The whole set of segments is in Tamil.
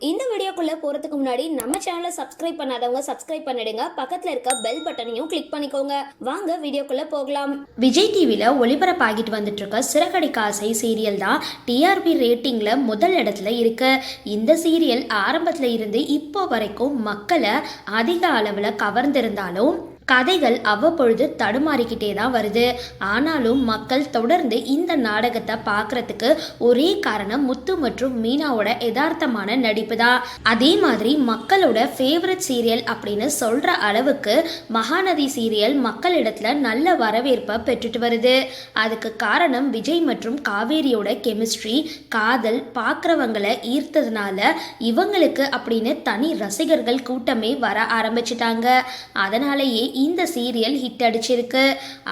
இந்த வீடியோக்குள்ள போறதுக்கு முன்னாடி நம்ம சேனலை சப்ஸ்கிரைப் பண்ணாதவங்க சப்ஸ்கிரைப் பண்ணிடுங்க. பக்கத்துல இருக்க பெல் பட்டனையும் கிளிக் பண்ணிக்கோங்க. வாங்க வீடியோக்குள்ள போகலாம். விஜய் டிவியில் ஒளிபரப்பாகிட்டு வந்துட்டு இருக்க சிறகடிக்க ஆசை சீரியல் தான் டிஆர்பி ரேட்டிங்கில் முதல் இடத்துல இருக்கு. இந்த சீரியல் ஆரம்பத்தில் இருந்து இப்போ வரைக்கும் மக்களை அதிக அளவில் கவர்ந்திருந்தாலும் கதைகள் அவ்வப்பொழுது தடுமாறிக்கிட்டே தான் வருது. ஆனாலும் மக்கள் தொடர்ந்து இந்த நாடகத்தை பார்க்கறதுக்கு ஒரே காரணம் முத்து மற்றும் மீனாவோட யதார்த்தமான நடிப்பு தான் அதே மாதிரி மக்களோட ஃபேவரட் சீரியல் அப்படின்னு சொல்கிற அளவுக்கு மகாநதி சீரியல் மக்களிடத்துல நல்ல வரவேற்பை பெற்றுட்டு வருது. அதுக்கு காரணம் விஜய் மற்றும் காவேரியோட கெமிஸ்ட்ரி காதல் பார்க்குறவங்களை ஈர்த்ததுனால இவங்களுக்கு அப்படின்னு தனி ரசிகர்கள் கூட்டமே வர ஆரம்பிச்சிட்டாங்க. அதனாலேயே இந்த சீரியல் ஹிட் அடிச்சிருக்கு.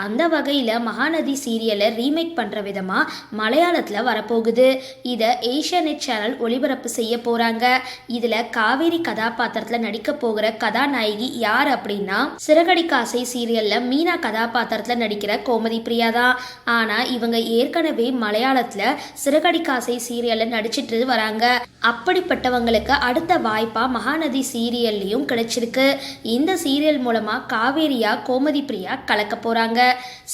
அந்த வகையில் மகாநதி சீரியலை ரீமேக் பண்ணுற விதமாக மலையாளத்தில் வரப்போகுது. இதை ஏஷியாநெட் சேனல் ஒளிபரப்பு செய்ய போகிறாங்க இதில் காவேரி கதாபாத்திரத்தில் நடிக்க போகிற கதாநாயகி யார் அப்படின்னா சிறகடிக்காசை சீரியலில் மீனா கதாபாத்திரத்தில் நடிக்கிற கோமதி பிரியா தான். ஆனால் இவங்க ஏற்கனவே மலையாளத்தில் சிறகடிக்காசை சீரியலில் நடிச்சிட்டு வராங்க. அப்படிப்பட்டவங்களுக்கு அடுத்த வாய்ப்பாக மகாநதி சீரியல்லையும் கிடைச்சிருக்கு. இந்த சீரியல் மூலமாக காவேரியா கோமதி பிரியா கலக்க போகிறாங்க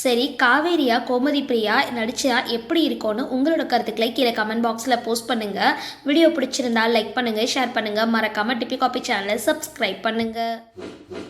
சரி காவேரியா கோமதி பிரியா நடிச்சா எப்படி இருக்கும்னு உங்களோட கருத்துக்களை கீழே கமெண்ட் பாக்ஸில் போஸ்ட் பண்ணுங்கள் வீடியோ பிடிச்சிருந்தா லைக் பண்ணுங்கள் ஷேர் பண்ணுங்கள் மறக்காமல் டிபி காபி சேனலை சப்ஸ்கிரைப் பண்ணுங்கள்